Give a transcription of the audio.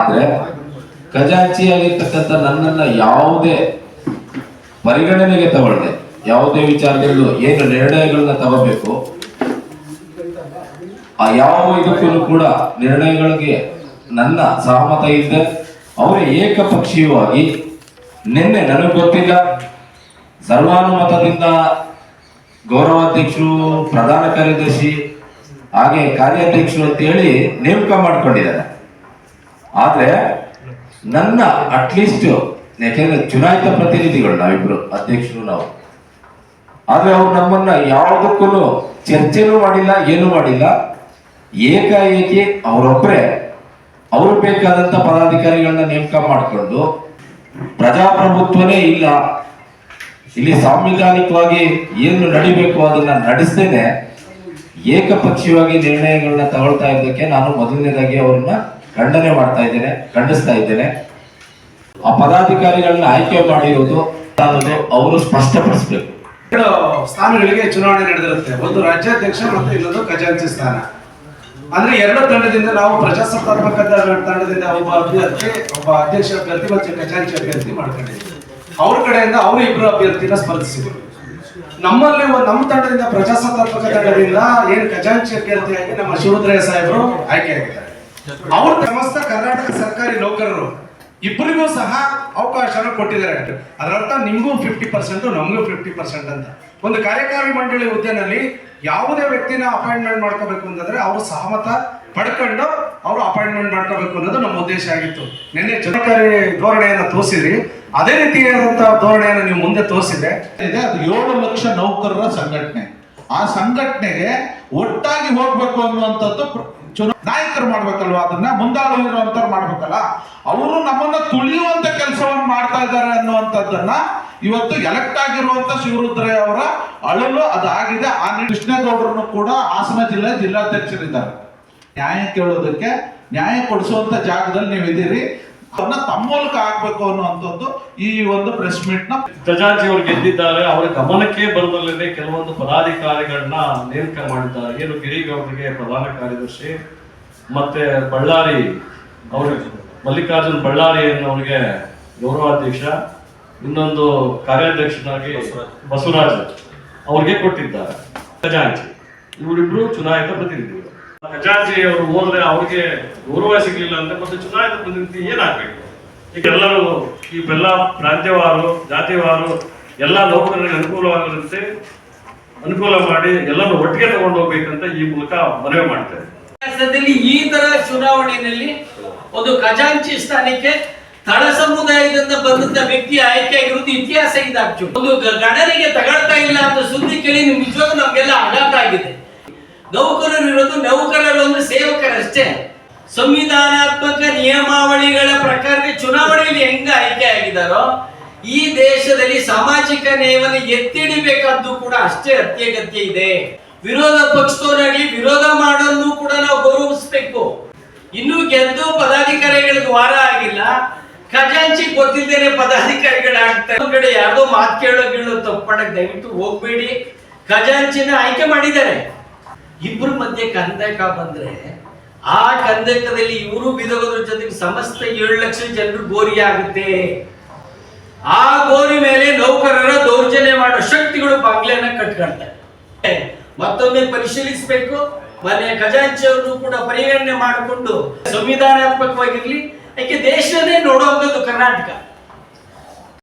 ಆದ್ರೆ ಖಜಾಂಚಿಯಾಗಿರ್ತಕ್ಕಂಥ ನನ್ನನ್ನ ಯಾವುದೇ ಪರಿಗಣನೆಗೆ ತಗೊಳ್ಳದೆ ಯಾವುದೇ ವಿಚಾರದಲ್ಲೂ ಏನು ನಿರ್ಣಯಗಳನ್ನ ತಗೋಬೇಕು, ಆ ಯಾವ ಇದಕ್ಕೂ ಕೂಡ ನಿರ್ಣಯಗಳಿಗೆ ನನ್ನ ಸಹಮತ ಇದ್ದ ಅವರೇ ಏಕಪಕ್ಷೀಯವಾಗಿ ನಿನ್ನೆ ನನಗೆ ಗೊತ್ತಿಲ್ಲ. ಸರ್ವಾನುಮತದಿಂದ ಗೌರವಾಧ್ಯಕ್ಷರು, ಪ್ರಧಾನ ಕಾರ್ಯದರ್ಶಿ, ಹಾಗೆ ಕಾರ್ಯಾಧ್ಯಕ್ಷರು ಅಂತೇಳಿ ನೇಮಕ ಮಾಡ್ಕೊಂಡಿದ್ದಾರೆ. ಆದ್ರೆ ನನ್ನ ಅಟ್ಲೀಸ್ಟ್ ಯಾಕೆಂದ್ರೆ ಚುನಾಯಿತ ಪ್ರತಿನಿಧಿಗಳು ನಾವಿಬ್ರು, ಅಧ್ಯಕ್ಷರು ನಾವು. ಆದ್ರೆ ಅವ್ರು ನಮ್ಮನ್ನ ಯಾವುದಕ್ಕೂ ಚರ್ಚೆನೂ ಮಾಡಿಲ್ಲ, ಏನು ಮಾಡಿಲ್ಲ. ಏಕಾಏಕಿ ಅವರೊಬ್ಬರೇ ಅವ್ರು ಬೇಕಾದಂತ ಪದಾಧಿಕಾರಿಗಳನ್ನ ನೇಮಕ ಮಾಡಿಕೊಂಡು ಪ್ರಜಾಪ್ರಭುತ್ವನೇ ಇಲ್ಲ. ಇಲ್ಲಿ ಸಾಂವಿಧಾನಿಕವಾಗಿ ಏನು ನಡಿಬೇಕು ಅದನ್ನ ನಡೆಸ್ತೇನೆ ಏಕಪಕ್ಷೀಯವಾಗಿ ನಿರ್ಣಯಗಳನ್ನ ತಗೊಳ್ತಾ ಇದ್ದಕ್ಕೆ ನಾನು ಮೊದಲನೇದಾಗಿ ಅವ್ರನ್ನ ಖಂಡನೆ ಮಾಡ್ತಾ ಇದ್ದೇನೆ, ಖಂಡಿಸ್ತಾ ಇದ್ದೇನೆ. ಆ ಪದಾಧಿಕಾರಿಗಳನ್ನ ಆಯ್ಕೆ ಮಾಡಿರೋದು ಅವರು ಸ್ಪಷ್ಟಪಡಿಸಬೇಕು. ಎರಡು ಸ್ಥಾನಗಳಿಗೆ ಚುನಾವಣೆ ನಡೆದಿರುತ್ತೆ. ಒಂದು ರಾಜ್ಯಾಧ್ಯಕ್ಷ ಮತ್ತು ಇನ್ನೊಂದು ಖಜಾಂಚಿ ಸ್ಥಾನ. ಅಂದ್ರೆ ಎರಡು ತಂಡದಿಂದ ನಾವು ಪ್ರಜಾಸತ್ತಾತ್ಮಕ ತಂಡದಿಂದ ಒಬ್ಬ ಅಭ್ಯರ್ಥಿ, ಒಬ್ಬ ಅಧ್ಯಕ್ಷ ಅಭ್ಯರ್ಥಿ ಮತ್ತು ಖಜಾಂಚಿ ಅಭ್ಯರ್ಥಿ ಮಾಡ್ಕೊಂಡಿದ್ದೀವಿ. ಅವ್ರ ಕಡೆಯಿಂದ ಅವರು ಇಬ್ಬರು ಅಭ್ಯರ್ಥಿನ ಸ್ಪರ್ಧಿಸಿದ್ರು. ನಮ್ಮಲ್ಲಿ ನಮ್ಮ ತಂಡದಿಂದ ಪ್ರಜಾಸತ್ತಾತ್ಮಕ ತಂಡದಿಂದ ಏನು ಖಜಾಂಚಿ ಅಭ್ಯರ್ಥಿಯಾಗಿ ನಮ್ಮ ಶಿವರುದ್ರಯ್ಯ ಸಾಹೇಬರು ಆಯ್ಕೆಯಾಗಿದ್ದಾರೆ ಅವ್ರ ಸಮಸ್ತ ಕರ್ನಾಟಕ ಸರ್ಕಾರಿ ನೌಕರರು ಇಬ್ಬರಿಗೂ ಸಹ ಅವಕಾಶನ ಕೊಟ್ಟಿದ್ದಾರೆ ಅದರರ್ಥ ನಿಮಗೂ ಫಿಫ್ಟಿ ಪರ್ಸೆಂಟ್ ನಮಗೂ ಫಿಫ್ಟಿ ಪರ್ಸೆಂಟ್ ಅಂತ. ಒಂದು ಕಾರ್ಯಕಾರಿ ಮಂಡಳಿ ಹುದ್ದೆನಲ್ಲಿ ಯಾವುದೇ ವ್ಯಕ್ತಿನ ಅಪಾಯಿಂಟ್ಮೆಂಟ್ ಮಾಡ್ಕೋಬೇಕು ಅಂತಂದ್ರೆ ಅವರು ಸಹಮತ ಪಡ್ಕೊಂಡು ಅವರು ಅಪಾಯಿಂಟ್ಮೆಂಟ್ ಮಾಡ್ಕೋಬೇಕು ಅನ್ನೋದು ನಮ್ಮ ಉದ್ದೇಶ ಆಗಿತ್ತು. ನಿನ್ನೆ ಜನಕಾರಿ ಧೋರಣೆಯನ್ನು ತೋರಿಸಿದ್ರಿ. ಅದೇ ರೀತಿಯಾದಂತಹ ಧೋರಣೆಯನ್ನು ನೀವು ಮುಂದೆ ತೋರಿಸಿದೆ ಇದೆ ಅದು ಏಳು ಲಕ್ಷ ನೌಕರರ ಸಂಘಟನೆ. ಆ ಸಂಘಟನೆಗೆ ಒಟ್ಟಾಗಿ ಹೋಗ್ಬೇಕು ಅನ್ನುವಂಥದ್ದು ನಾಯಕರು ಮಾಡ್ಬೇಕಲ್ವಾ? ಅದನ್ನ ಮುಂದಾಳುವಂತವ್ರು ಮಾಡ್ಬೇಕಲ್ಲ? ಅವರು ನಮ್ಮನ್ನ ತುಳಿಯುವಂತ ಕೆಲಸವನ್ನು ಮಾಡ್ತಾ ಇದ್ದಾರೆ ಅನ್ನುವಂಥದ್ದನ್ನ ಇವತ್ತು ಎಲೆಕ್ಟ್ ಆಗಿರುವಂತ ಶಿವರುದ್ರಯ್ಯ ಅವರ ಅಳಲು ಅದಾಗಿದೆ. ಆ ಕೃಷ್ಣೇಗೌಡರನ್ನು ಕೂಡ ಹಾಸನ ಜಿಲ್ಲೆ ಜಿಲ್ಲಾಧ್ಯಕ್ಷರಿದ್ದಾರೆ. ನ್ಯಾಯ ಕೇಳೋದಕ್ಕೆ, ನ್ಯಾಯ ಕೊಡಿಸುವಂತ ಜಾಗದಲ್ಲಿ ನೀವು ಇದ್ದೀರಿ ಅದನ್ನ ತಮ್ಮ ಮೂಲಕ ಆಗ್ಬೇಕು ಅನ್ನುವಂಥದ್ದು ಈ ಒಂದು ಪ್ರೆಸ್ ಮೀಟ್ನ ಪ್ರಜಾಜಿ ಅವರು ಗೆದ್ದಿದ್ದಾರೆ, ಅವರ ಗಮನಕ್ಕೆ ಬರುದಲ್ಲದೆ ಕೆಲವೊಂದು ಪದಾಧಿಕಾರಿಗಳನ್ನ ನೇಮಕ ಮಾಡಿದ್ದಾರೆ. ಏನು ಗಿರಿಗೌಡರಿಗೆ ಪ್ರಧಾನ ಕಾರ್ಯದರ್ಶಿ ಮತ್ತೆ ಬಳ್ಳಾರಿ ಅವರು ಮಲ್ಲಿಕಾರ್ಜುನ್ ಬಳ್ಳಾರಿ ಅನ್ನೋರಿಗೆ ಗೌರವಾಧ್ಯಕ್ಷ, ಇನ್ನೊಂದು ಕಾರ್ಯಾಧ್ಯಕ್ಷನಾಗಿ ಬಸವರಾಜ್ ಅವ್ರಿಗೆ ಕೊಟ್ಟಿದ್ದಾರೆ. ಖಜಾಂಚಿ ಇವರಿಬ್ರು ಚುನಾಯಿತ ಪ್ರತಿನಿಧಿಗಳು. ಖಜಾಂಚಿ ಅವರು ಹೋದ್ರೆ ಅವ್ರಿಗೆ ಗೌರವ ಸಿಗಲಿಲ್ಲ ಅಂದ್ರೆ ಮತ್ತೆ ಚುನಾಯಿತ ಪ್ರತಿನಿಧಿ ಏನಾಗ್ಬೇಕು? ಈಗ ಎಲ್ಲರೂ ಈ ಬೆಲ್ಲ ಪ್ರಾಂತ್ಯವಾರು, ಜಾತಿವಾರು ಎಲ್ಲ ನೌಕರರಿಗೆ ಅನುಕೂಲವಾಗುವಂತೆ ಅನುಕೂಲ ಮಾಡಿ ಎಲ್ಲರೂ ಒಟ್ಟಿಗೆ ತಗೊಂಡು ಹೋಗ್ಬೇಕಂತ ಈ ಮೂಲಕ ಮನವಿ ಮಾಡ್ತೇವೆ ಈ ತರ ಚುನಾವಣೆಯಲ್ಲಿ ಒಂದು ಖಜಾಂಚಿ ಸ್ಥಾನಕ್ಕೆ ತಳ ಸಮುದಾಯದಿಂದ ಬಂದಂತ ವ್ಯಕ್ತಿ ಆಯ್ಕೆ ಆಗಿರುವುದು ಇತಿಹಾಸ ಇದಾಗ್ತು ಒಂದು ಗಣನೆಗೆ ತಗೊಳ್ತಾ ಇಲ್ಲ ಅಂತ ಸುದ್ದಿ ಕೇಳಿ ನಿಮ್ಗೆ ನಿಜವಾಗ್ಲೂ ನಮ್ಗೆಲ್ಲ ಆಘಾತ ಆಗಿದೆ. ನೌಕರರು ನೌಕರರೊಂದು ನೌಕರರು ಅಂದ್ರೆ ಸೇವಕರಷ್ಟೇ ಸಂವಿಧಾನಾತ್ಮಕ ನಿಯಮಾವಳಿಗಳ ಪ್ರಕಾರ ಚುನಾವಣೆಯಲ್ಲಿ ಹೆಂಗ ಆಯ್ಕೆ ಆಗಿದಾರೋ, ಈ ದೇಶದಲ್ಲಿ ಸಾಮಾಜಿಕ ನ್ಯಾಯವನ್ನು ಎತ್ತಿಡಿಬೇಕಾದ್ದು ಕೂಡ ಅಷ್ಟೇ ಅತ್ಯಗತ್ಯ ಇದೆ. ವಿರೋಧ ಪಕ್ಷದವರಾಗಿ ವಿರೋಧ ಮಾಡೋದು ಕೂಡ ನಾವು ಗೌರವಿಸ್ಬೇಕು. ಇನ್ನು ಗೆದ್ದು ಪದಾಧಿಕಾರಿಗಳಿಗೆ ವಾರ ಆಗಿಲ್ಲ. ಖಜಾಂಚಿ ಗೊತ್ತಿದ್ದೇನೆ ಪದಾಧಿಕಾರಿಗಳಾಗ್ತಾರೆ. ಕಡೆ ಯಾರ್ದೋ ಮಾತು ಕೇಳೋ ಕೇಳೋ ತಪ್ಪಾಡಕ್ಕೆ ದಯವಿಟ್ಟು ಹೋಗ್ಬೇಡಿ. ಖಜಾಂಚಿನ ಆಯ್ಕೆ ಮಾಡಿದ್ದಾರೆ. ಇಬ್ಬರ ಮಧ್ಯೆ ಕಂದಕ ಬಂದ್ರೆ, ಆ ಕಂದಕದಲ್ಲಿ ಇವರು ಬಿದೋಗೋದ್ರ ಜೊತೆಗೆ ಸಮಸ್ತ ಏಳು ಲಕ್ಷ ಜನರು ಗೋರಿ ಆಗುತ್ತೆ. ಆ ಗೋರಿ ಮೇಲೆ ನೌಕರರ ದೌರ್ಜನ್ಯ ಮಾಡೋ ಶಕ್ತಿಗಳು ಬಾಗ್ಲೆಯನ್ನ ಕಟ್ಕೊಳ್ತಾರೆ ಮತ್ತೊಮ್ಮೆ ಪರಿಶೀಲಿಸಬೇಕು. ಮನೆ ಖಜಾಂಚಿಯವರು ಕೂಡ ಪರಿಗಣನೆ ಮಾಡಿಕೊಂಡು ಸಂವಿಧಾನಾತ್ಮಕವಾಗಿರ್ಲಿ ಯಾಕೆ ದೇಶನೇ ನೋಡುವಂಥದ್ದು ಕರ್ನಾಟಕ.